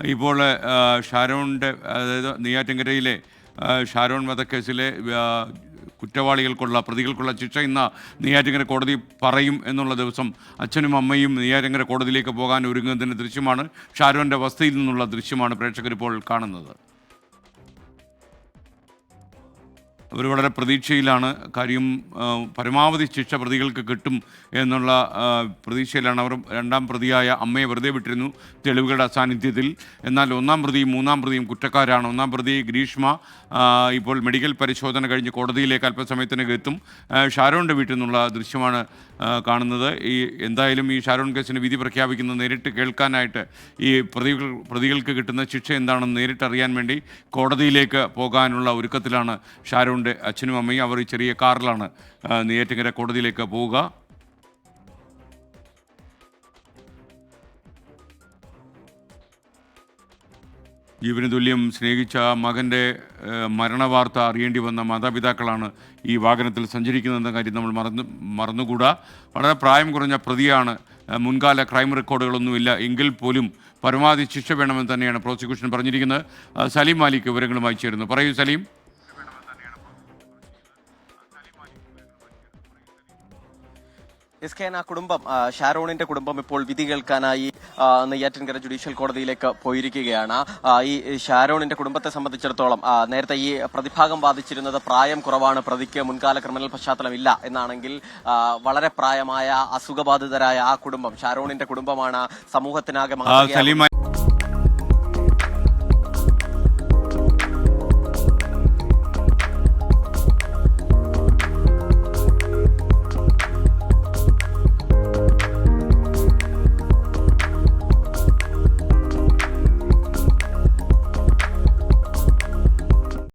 ഇപ്പോൾ ഷാരോണിന്റെ അതായത് നെയ്യാറ്റിൻകരയിലെ ഷാരോൺ വധക്കേസിലെ കുറ്റവാളികൾക്കുള്ള പ്രതികൾക്കുള്ള ശിക്ഷ ഇന്ന് നെയ്യാറ്റിൻകര കോടതി പറയും എന്നുള്ള ദിവസം അച്ഛനും അമ്മയും നെയ്യാറ്റിൻകര കോടതിയിലേക്ക് പോകാൻ ഒരുങ്ങുന്നതിന്റെ ദൃശ്യമാണ് ഷാരോന്റെ അവസ്ഥയിൽ നിന്നുള്ള ദൃശ്യമാണ് പ്രേക്ഷകരിപ്പോൾ കാണുന്നത്. അവർ വളരെ പ്രതീക്ഷയിലാണ് കാര്യം പരമാവധി ശിക്ഷ പ്രതികൾക്ക് കിട്ടും എന്നുള്ള പ്രതീക്ഷയിലാണ് അവർ രണ്ടാം പ്രതിയായ അമ്മയെ വെറുതെ വിട്ടിരുന്നു തെളിവുകളുടെ അസാന്നിധ്യത്തിൽ എന്നാൽ ഒന്നാം പ്രതിയും മൂന്നാം പ്രതിയും കുറ്റക്കാരാണ്. ഒന്നാം പ്രതി ഗ്രീഷ്മ ഇപ്പോൾ മെഡിക്കൽ പരിശോധന കഴിഞ്ഞ് കോടതിയിലേക്ക് അല്പസമയത്തിനകം എത്തും. ഷാരോണിന്റെ വീട്ടിൽ നിന്നുള്ള ദൃശ്യമാണ് കാണുന്നത്. ഈ എന്തായാലും ഈ ഷാരോൺ കേസിന് വിധി പ്രഖ്യാപിക്കുന്നത് നേരിട്ട് കേൾക്കാനായിട്ട് ഈ പ്രതികൾ പ്രതികൾക്ക് കിട്ടുന്ന ശിക്ഷ എന്താണെന്ന് നേരിട്ടറിയാൻ വേണ്ടി കോടതിയിലേക്ക് പോകാനുള്ള ഒരുക്കത്തിലാണ് ഷാരോണിന്റെ അച്ഛനും അമ്മയും അവർ ഈ ചെറിയ കാറിലാണ് ആ, കോടതിയിലേക്ക് പോവുക. ജീവന് തുല്യം സ്നേഹിച്ച മകന്റെ മരണ മരണവാർത്ത അറിയേണ്ടി വന്ന മാതാപിതാക്കളാണ് ഈ വാഹനത്തിൽ സഞ്ചരിക്കുന്നതെന്ന കാര്യം നമ്മൾ മറന്നു മറന്നുകൂടാ. വളരെ പ്രായം കുറഞ്ഞ പ്രതിയാണ്. മുൻകാല ക്രൈം റെക്കോർഡുകളൊന്നുമില്ല. എങ്കിൽ പോലും പരമാവധി ശിക്ഷ വേണമെന്ന് തന്നെയാണ് പ്രോസിക്യൂഷൻ പറഞ്ഞിരിക്കുന്നത്. സലീം മാലിക് വിവരങ്ങളുമായി ചേരുന്നു. പറയൂ സലീം. എൻ ആ കുടുംബം ഷാരോണിന്റെ കുടുംബം ഇപ്പോൾ വിധി കേൾക്കാനായി നെയ്യാറ്റിൻകര ജുഡീഷ്യൽ കോടതിയിലേക്ക് പോയിരിക്കുകയാണ്. ഈ ഷാരോണിന്റെ കുടുംബത്തെ സംബന്ധിച്ചിടത്തോളം നേരത്തെ ഈ പ്രതിഭാഗം വാദിച്ചിരുന്നത് പ്രായം കുറവാണ് പ്രതിക്ക് മുൻകാല ക്രിമിനൽ പശ്ചാത്തലമില്ല എന്നാണെങ്കിൽ വളരെ പ്രായമായ അസുഖബാധിതരായ ആ കുടുംബം ഷാരോണിന്റെ കുടുംബമാണ് സമൂഹത്തിനാകെ